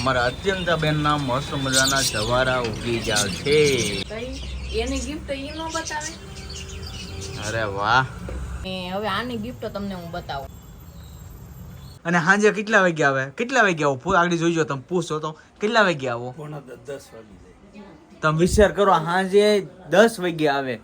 અમારા અત્યંતાબેન ના મસ્ત મજાના જવારા ઉગી ગયા છે. એની ગિફ્ટ નો બતાવે? અરે વાહ. હવે આની ગિફ્ટ તમને હું બતાવું. અને સાંજે કેટલા વાગે આવે? કેટલા વાગે આવો? ફૂલ આગળ જોઈજો તમે પૂછો તો. કેટલા વાગે આવો તમે વિચાર કરો સાંજે દસ વાગે આવે.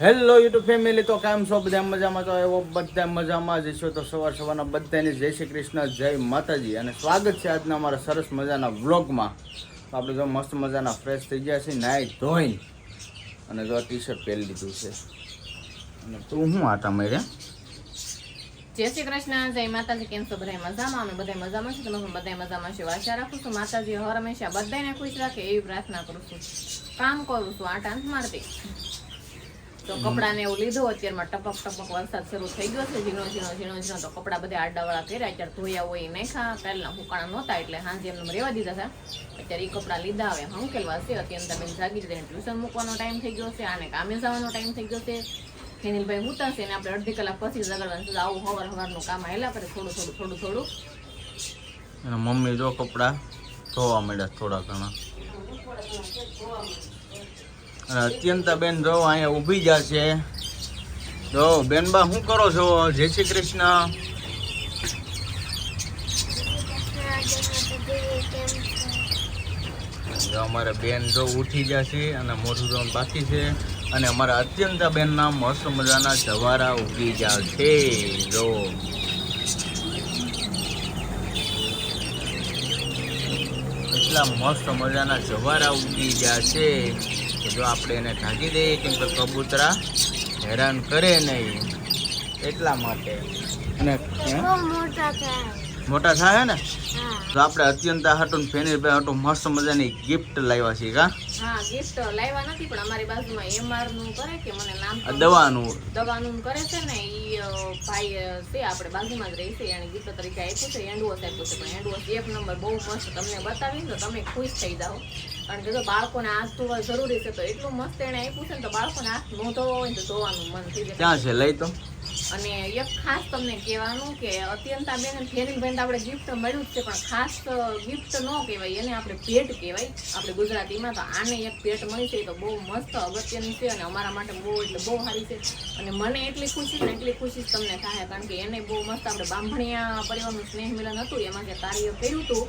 હેલો યુટ્યુબ ફેમિલી તો કેમ છો? બધા મજામાં? તો એવો બધા મજામાં જ છો તો સવાર સવારના બધાને જય શ્રી કૃષ્ણ, જય માતાજી. અને સ્વાગત છે આજના અમારા સરસ મજાના વ્લોગમાં તો આપણે જો મસ્ત મજાના ફ્રેશ થઈ ગયા છે નાઈ ધોઈને. અને જો ટી શર્ટ પહેરી લીધું છે. અને તું શું આટા માર્યા? જય શ્રી કૃષ્ણ, જય માતાજી. કેમ છો? બધા મજામાં? અમે બધા મજામાં છે તમે બધા મજામાં છે? આશા રાખું છું. માતાજી હર હંમેશા બધાને ખુશ રાખે એવી પ્રાર્થના કરું છું. કામ કરું છું. આટા નથી મારતી. તો કપડા ને એવું લીધું. અત્યારમાં ટપક ટપક વરસાદ શરૂ થઈ ગયો છે. ઝીણો ઝીણો ઝીણો ઝીણો તો કપડા બધા આડાવાળા કર્યા અત્યારે ધોયા હોય એ નાખ્યા. પહેલા હુકાણા નહોતા એટલે હાંજે એમને રેવા દીધા હતા. અત્યારે એ કપડા લીધા આવે હંકેલવા છે. અત્યારે તમે જાગી જઈને ટ્યુશન મૂકવાનો ટાઈમ થઈ ગયો છે. આને કામે જવાનો ટાઈમ થઈ ગયો છે. ખેનિલભાઈ હુતા છે ને આપણે અડધી કલાક પછી જગાડવાનું આવું હવાર હવારનું કામ આવેલા કરે. થોડું થોડું થોડું થોડું. મમ્મી જો કપડા ધોવા મળ્યા થોડા ઘણા. અને અત્યંતા બેન જો અહીંયા ઊભી જા છે. જો, બેનબા, શું કરો છો? જય શ્રી કૃષ્ણ. અમારે બેન જો ઉઠી ગયા છે અને મોઢું ધોવાનું બાકી છે. અને અમારા અત્યંતા બેનના મસ્ત મજાના જવારા ઉગી ગયા છે. જો. એટલા મસ્ત મજાના જવારા ઉગી ગયા છે કે જો આપણે એને ઢાંકી દઈએ, કેમ કે કબૂતરા હેરાન કરે નહીં એટલા માટે અને હે? મોટા થાય ને? તો આપણે અત્યંત હાટું ફેનીભાઈ હાટું મસ્ત મજાની ગિફ્ટ લાવ્યા છીએ કા? હા ગિફ્ટ લાવ્યા નથી પણ અમારી બાજુમાં એમઆરનું કરે કે મને નામ દવાનું. દવાનું કરે છે ને ઈ ભાઈ છે આપણે બાજુમાં જ રહી છે એને ગિફ્ટ તરીકે આપ્યું છે હેન્ડવોશ આપ્યું છે પણ હેન્ડવોશ એક નંબર બહુ મસ્ત તમને બતાવી તો તમે ખુશ થઈ જાઓ. કારણ કે જો બાળકોને ધોવા જરૂરી છે તો એટલું મસ્ત એને આપ્યું છે ને તો બાળકોને હાથ ન ધોવા હોય તો ધોવાનું મન થઈ જાય. ક્યાં છે? લઈ તો. અને એક ખાસ તમને કહેવાનું કે અત્યંતા બેન ફેરી બેન આપણે ગિફ્ટ મળ્યું છે, પણ ખાસ ગિફ્ટ ન કહેવાય, એને આપણે ભેટ કહેવાય. આપણે ગુજરાતીમાં તો આને એક ભેટ મળી છે તો બહુ મસ્ત અગત્યની છે અને અમારા માટે બહુ એટલે બહુ સારી છે. અને મને એટલી ખુશી ને એટલી ખુશી તમને થાય, કારણ કે એને બહુ મસ્ત આપણે બાંભણિયા પરિવારનું સ્નેહ મિલન હતું, એમાં જે કાર્ય કર્યું હતું,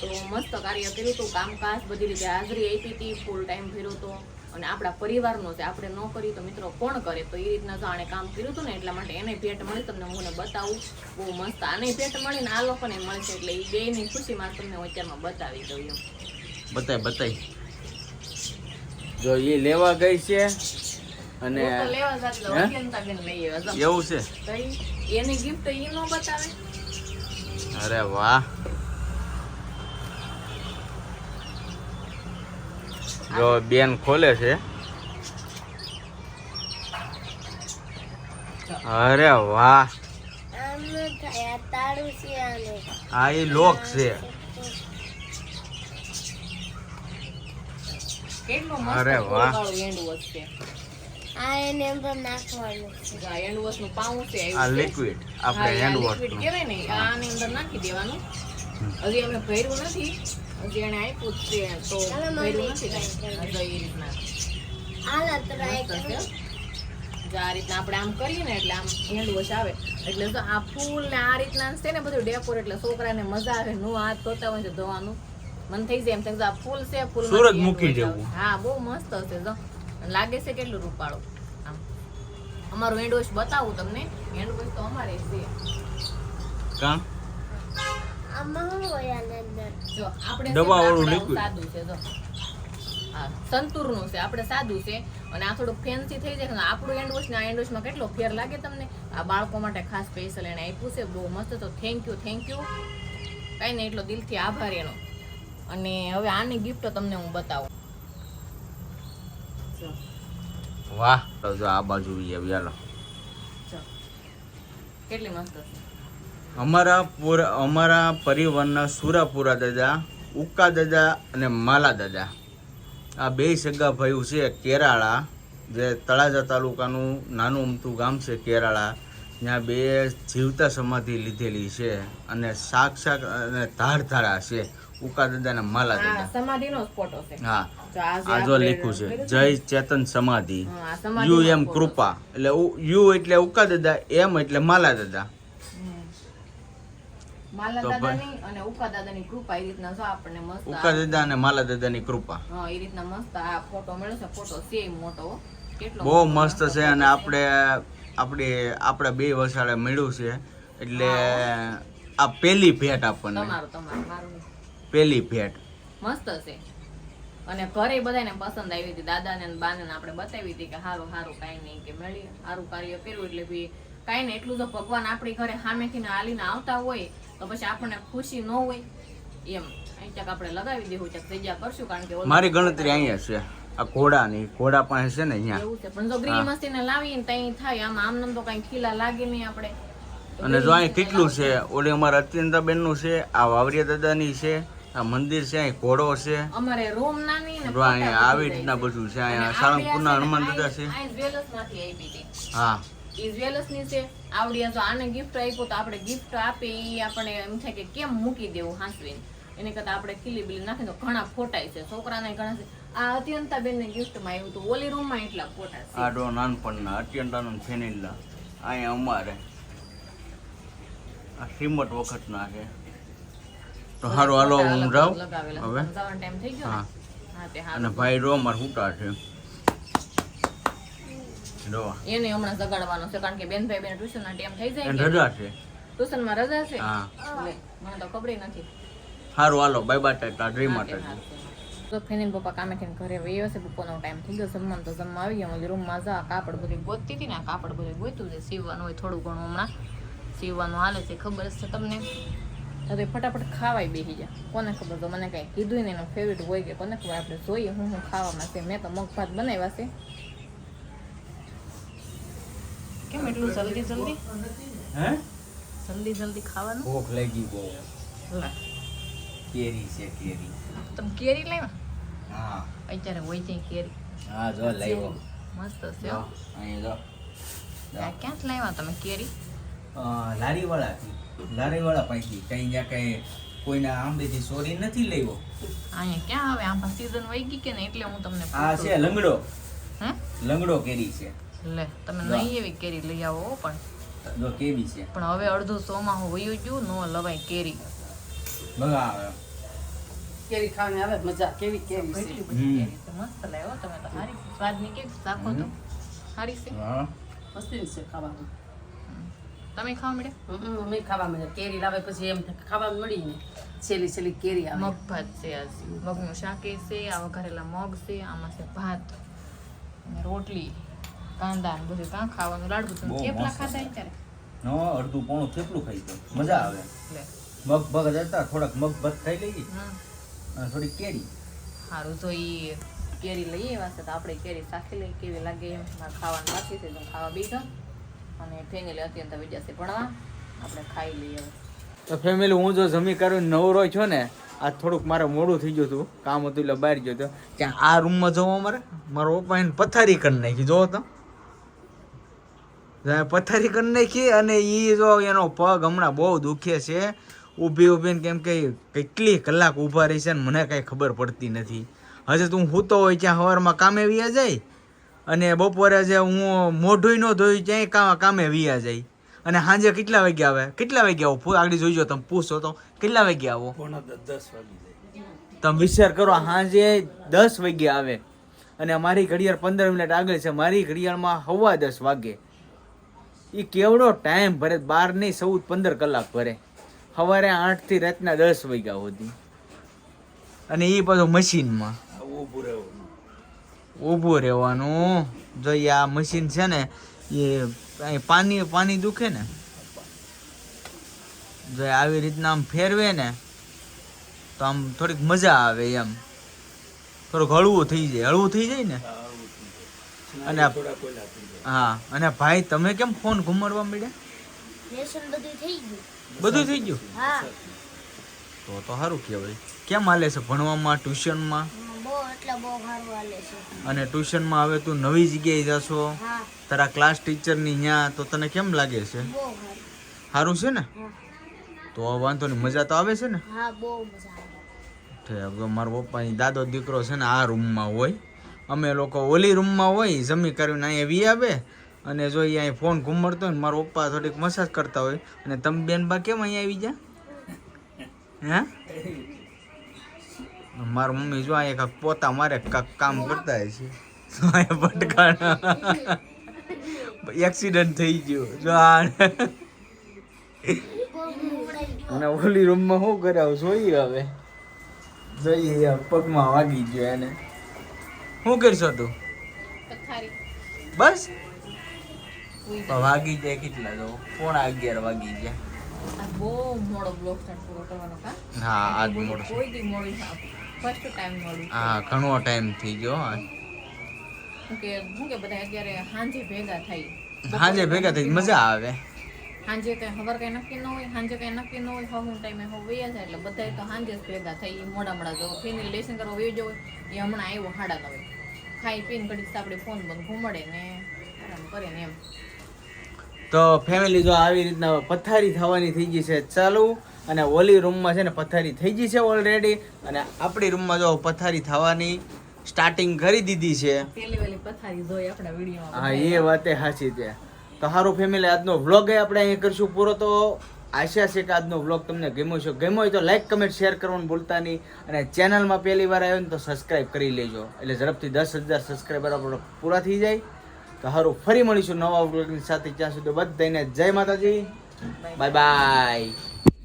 તો મસ્ત કાર્ય કર્યું હતું, કામકાજ બધી રીતે હાજરી આપી હતી ફૂલ ટાઈમ કર્યો હતો. અને આપણા પરિવારનો છે આપણે ન કરી તો મિત્રો કોણ કરે? તો એ રીતના જો આણે કામ કર્યું હતું ને એટલા માટે એને ભેટ મળી. તમને હું બતાવું. બહુ મસ્ત. આને ભેટ મળી ને આ લોકોને મળશે એટલે એ બેની ખુશી મારે તમને હું અત્યારમાં બતાવી દઉં એમ. બતાય બતાય. જો એ લેવા ગઈ છે અને. એવું છે? એની ગિફ્ટ એ ન બતાવે? અરે વાહ. જો બેન ખોલે છે. અરે વાહ. આ એ લોક છે. અરે વાહ. આ હેન્ડવોશનું આ લિક્વિડ આપણે હેન્ડ વોશ કેવાય ને આની અંદર નાખી દેવાનું. હજી અમે ભર્યું નથી. હજી એને આપ્યું જ છે તો ભર્યું નથી કાંઈ. એ રીતના. આ રીતના આપણે આમ કરીએ ને એટલે આમ હેન્ડ વોશ આવે. એટલે જો આ ફૂલ ને આ રીતના છે ને બધું ડેકોર એટલે છોકરાને મજા આવે નું હાથ ધોતા હોય છે ધોવાનું. મન થઈ જાય એમ થાય આ ફૂલ છે ફૂલ સુરત મૂકી દેવું. હા બહુ મસ્ત હશે જો. લાગે છે કેટલું રૂપાળું. આમ. અમારું હેન્ડ વોશ બતાવું તમને. હેન્ડવોશ તો અમારે છે. કા? જો આપણે દવાવાળું છે જો. હા છે આપણે સાદું છે. અને આ થોડું ફેન્સી થઈ જાય આપણું હેન્ડ ને આ હેન્ડ કેટલો ફેર લાગે તમને? આ બાળકો માટે ખાસ સ્પેશિયલ એને આપ્યું છે બહુ મસ્ત. તો થેન્ક યુ થેન્ક યુ કાંઈ નહીં એટલો દિલથી આભાર એનો. અને હવે આની ગિફ્ટ તમને હું બતાવું. વાહ તો જો આ બાજુ આવી કેટલી મસ્ત છે. અમારા પૂરા અમારા પરિવારના સુરાપુરા દાદા ઉકા દાદા અને માલા દાદા. આ બે સગા ભાઈઓ છે કેરાળા જે તળાજા તાલુકાનું નાનું અમતું ગામ છે કેરાળા. ત્યાં બે જીવતા સમાધિ લીધેલી છે અને સાક્ષાત અને ધારધારા છે ઉકા દાદા અને માલા દાદા. ફોટો છે. હા આજો આ જો લખ્યું છે જય ચેતન સમાધિ. યુ એમ કૃપા. એટલે યુ એટલે ઉકા દાદા એમ એટલે માલા દાદા. માલા દાદા દાદાની અને ઉકા દાદાની કૃપા એ રીતના જો આપણને મસ્ત ઉકા દાદા અને માલા દાદાની કૃપા. હા એ રીતના મસ્ત આ ફોટો મળ્યો છે ફોટો છે મોટો. કેટલો બહુ મસ્ત છે અને આપણે આપણે આપણા બે વસાડે મળ્યું છે એટલે આ પેલી ભેટ આપણને. તમારું તમારું મારું પેલી ભેટ. મસ્ત છે. અને ઘરે બધાને પસંદ આવી હતી દાદાને અને બાને ને આપણે બતાવી હતી કે હારું હારું કાંઈ નહીં કે મળી સારું કાર્ય કર્યું એટલે બી કાંઈ નહીં એટલું તો ભગવાન આપણી ઘરે સામેથી ને હાલીને આવતા હોય તો પછી આપણને ખુશી ન હોય એમ. ક્યાંક આપણે લગાવી દેવું છે જગ્યા કરશું કારણ કે મારી ગણતરી અહીંયા છે. આ ઘોડાની ઘોડા પાસે છે ને અહીંયા. એવું છે. પણ જો ગ્રીન મસ્તીને લાવીને ત્યાં થાય. આમ આમ તો કઈ ખીલા લાગે નહીં આપણે. અને જો અહીં કેટલું છે? ઓલી અમારા અત્યંતાબેનનું છે આ વાવરિયા દાદાની છે આ મંદિર છે અહીં ઘોડો છે. અમારે રૂમ નાની ને આવી રીતના બધું છે. અહીંયા સાળંગપુરના હનુમાન દાદા છે. હા. ઈ જ્વેલર્સની છે. આવડિયા જો આને ગિફ્ટ આપ્યો તો આપણે ગિફ્ટ આપે એ આપણે એમ થાય કે કેમ મૂકી દેવું હાંસવીને? એને કરતાં આપણે ખીલી બીલી નાખી તો ઘણા ફોટાય છે. છોકરાને ઘણા છે. આ અત્યંતા બેન ને ગિફ્ટમાં આવ્યું હતું ઓલી રૂમમાં એટલા ફોટા છે. આ ડો નાનપણના અત્યંતાનું ફેનિલા. અહીંયા અમારે. આ વખત વખતના છે. તો સારું હાલો હું જાઉં હવે? હા. અને ભાઈ રો અમારે હુટા છે. એને હમણાં જગાડવાનો છે કારણ કે બેન બેન ટ્યુશન ના ટાઈમ થઈ જાય રજા છે. ટ્યુશનમાં રજા છે? હા. મને તો ખબર નથી. સારું હાલો બાય બાય ટાટા ડ્રીમ માટે તો ફેનિન પપ્પા કામેથી ઘરે વયો છે બપોરનો ટાઈમ થઈ ગયો જમવાનું તો જમવા આવી ગયા મને રૂમમાં જા કાપડ બધું ગોતતી હતી ને કાપડ બધું ગોતું છે સીવવાનું હોય થોડું ઘણું હમણાં. સીવવાનું હાલે છે ખબર છે તમને? તો ફટાફટ ખાવાય બેસી જા કોને ખબર તો મને કાંઈ કીધું ને એનું ફેવરેટ હોય કે કોને ખબર આપણે જોઈએ હું હું ખાવામાં છે મેં તો મગ ભાત બનાવ્યા છે. કેમ એટલું જલ્દી જલ્દી? હે? જલ્દી જલ્દી ખાવાનું? ભૂખ લાગી બહુ કેરી છે કેરી. તમે કેરી લાવ્યા? હા. અત્યારે હોય છે કેરી. હા જો લાવ્યો. મસ્ત છે અહીં જો. આ ક્યાંથી લાવ્યા તમે કેરી? લારીવાળા લારીવાળા લારી વાળા પાસેથી. કઈ જ્યાં કઈ કોઈના આંબેથી સોરી નથી લેવો અહીંયા ક્યાં આવે? આંબા સીઝન વહી ગઈ કે ને એટલે હું તમને આ છે લંગડો. હે? લંગડો કેરી છે. લે તમે નહીં એવી કેરી લઈ આવો પણ. જો કેવી છે? પણ હવે અડધું સોમાં હું વયું ગયું નો લવાય કેરી. મજા આવે કેરી ખાવાની આવે મજા. કેવી કેરી છે? કેટલી કેરી છે મસ્ત લાવ્યો તમે તો. સારી છે. સ્વાદની કેવી શાખો તો. સારી છે? હા. મસ્તી છે ખાવાનું. તમે ખાવા મળ્યા? હમ, અમે ખાવા મળ્યા. કેરી લાવે પછી એમ કે ખાવા મળી ને છેલ્લી છેલ્લી કેરી આવે. મગ ભાત છે આજ મગનું શાકે છે આ વઘારેલા મગ છે આમાં છે ભાત રોટલી. કાંદા ને બધું કાં ખાવાનું લાડુ તો થેપલા ખાતા અત્યારે. નો અડધું પોણું થેપલું ખાઈ તો મજા આવે. મગ ભગ જતા થોડાક મગ ભગ ખાઈ લઈએ. હમ. અને થોડી કેરી. સારું તો ઈ કેરી લઈએ એવા તો આપણે કેરી શાખી લઈ કેવી લાગે એમ. મારે ખાવાનું બાકી છે તો ખાવા બીજા અને ફેમિલી અત્યંત જશે ભણવા. આપણે ખાઈ લઈએ તો ફેમિલી હું જો જમી કરું નવરો છો ને આ થોડુંક મારે મોડું થઈ ગયું હતું. કામ હતું એટલે બહાર ગયો હતો. ત્યાં આ રૂમમાં જવો અમારે મારો પપ્પા એને પથારી કરી નાખી જોવો તો. પથારી કરી નાખી અને એ જો એનો પગ હમણાં બહુ દુખે છે ઊભી ઊભીને કેમ કે કેટલી કલાક ઊભા રહી છે ને મને કાંઈ ખબર પડતી નથી. હજે તું સૂતો હોય ત્યાં સવારમાં કામે વિયા જાય અને બપોરે જે હું મોઢું ન ધોઈ ત્યાં કામે વિયા જાય. અને સાંજે કેટલા વાગે આવે? કેટલા વાગે આવો? આગળ જોઈજો તમે પૂછો તો. કેટલા વાગે આવો? દસ વાગે તમે વિચાર કરો સાંજે દસ વાગે આવે. અને મારી ઘડિયાળ પંદર મિનિટ આગળ છે મારી ઘડિયાળમાં હવા દસ વાગે. એ કેવડો ટાઈમ ભરે, બાર નહીં, ચૌદ, પંદર કલાક ભરે. સવારે આઠથી રાતના દસ વાગ્યા સુધી. અને એ પાછું મશીનમાં. ઊભું રહેવાનું. જો ઈ આ મશીન છે ને એ પાણી પાણી દુખે ને, જો આવી રીતના આમ ફેરવે ને, તો આમ થોડીક મજા આવે એમ. થોડુંક હળવું થઈ જાય. હળવું થઈ જાય ને? અને હા અને ભાઈ તમે કેમ ફોન ઘુમાડવા માંડ્યા? લેસન બધું થઈ ગયું. બધું થઈ ગયું? હા. તો તો સારું કહેવાય. કેમ હાલે છે? ભણવામાં ટ્યુશનમાં? અને ટ્યુશનમાં હવે તું નવી જગ્યાએ જશો? તારા ક્લાસ ટીચરની ત્યાં તો તને કેમ લાગે છે? સારું. છે ને? તો વાંધો નહીં મજા તો આવે છે ને? હા બહુ મજા આવે. મારા પપ્પાની દાદો દીકરો છે ને આ રૂમમાં હોય. અમે લોકો ઓલી રૂમમાં હોય, જમી કરીને અહીંયા વી આવે અને જો અહીંયા ફોન ઘુમડતો હોય મારા પપ્પા થોડીક મસાજ કરતા હોય. અને તમે બેન બા કેમ અહીંયા આવી જા હે? મારા મમ્મી જો અહીંયા કાંક પોતા મારે કાંક કામ કરતા હોય છે. એક્સિડન્ટ થઈ ગયો. જો અને ઓલી રૂમમાં શું કર્યા જોઈએ હવે. જોઈએ, પગમાં વાગી ગયો એને. શું કરશો તું? પથારી. બસ? વાગી જાય કેટલા જો પોણા અગિયાર વાગી ગયા. આ બહુ મોડો બ્લોક પૂરો કરવાનો હા આજ મોડો કોઈ દી મોડું ફર્સ્ટ ટાઈમ મોડું. હા ઘણો ટાઈમ થઈ ગયો હું. કે શું કે બધા અત્યારે સાંજે ભેગા થઈ સાંજે ભેગા થઈ મજા આવે. સાંજે કઈ ખબર કઈ નક્કી ન હોય સાંજે કઈ નક્કી ન હોય હું ટાઈમે હો વયા જાય એટલે બધા તો સાંજે ભેગા થઈ મોડા મોડા જો ફેમિલી લેસન કરવા વયો જવો એ હમણાં આવ્યો હાડા નવે ખાઈ પીને ઘડીક આપણે ફોન બંધ ઘૂમડે ને આરામ કરે ને એમ. તો ફેમિલી જો આવી રીતના પથારી થવાની થઈ ગઈ છે ચાલુ અને ઓલી રૂમમાં છે ને પથારી થઈ ગઈ છે ઓલરેડી અને આપણી રૂમમાં જો પથારી થવાની સ્ટાર્ટિંગ કરી દીધી છે. પેલી વેલી પથારી જોઈ આપણા વિડીયોમાં હા એ વાતે સાચી છે. તો સારું ફેમિલી આજનો વ્લોગ આપણે અહીંયા કરશું પૂરો તો આશા છે કે આજનો વ્લોગ તમને ગમ્યો છે. ગમ્યો હોય તો લાઈક કમેન્ટ શેર કરવાનું ભૂલતા નહીં. અને ચેનલમાં પહેલી વાર આવ્યો ને તો સબસ્ક્રાઈબ કરી લેજો. એટલે ઝડપથી દસ હજાર સબસ્ક્રાઈબર આપણો પૂરા થઈ જાય. તો સારું ફરી મળીશું નવા વ્લોગની સાથે. ત્યાં સુધી બધાને જય માતાજી. Bye bye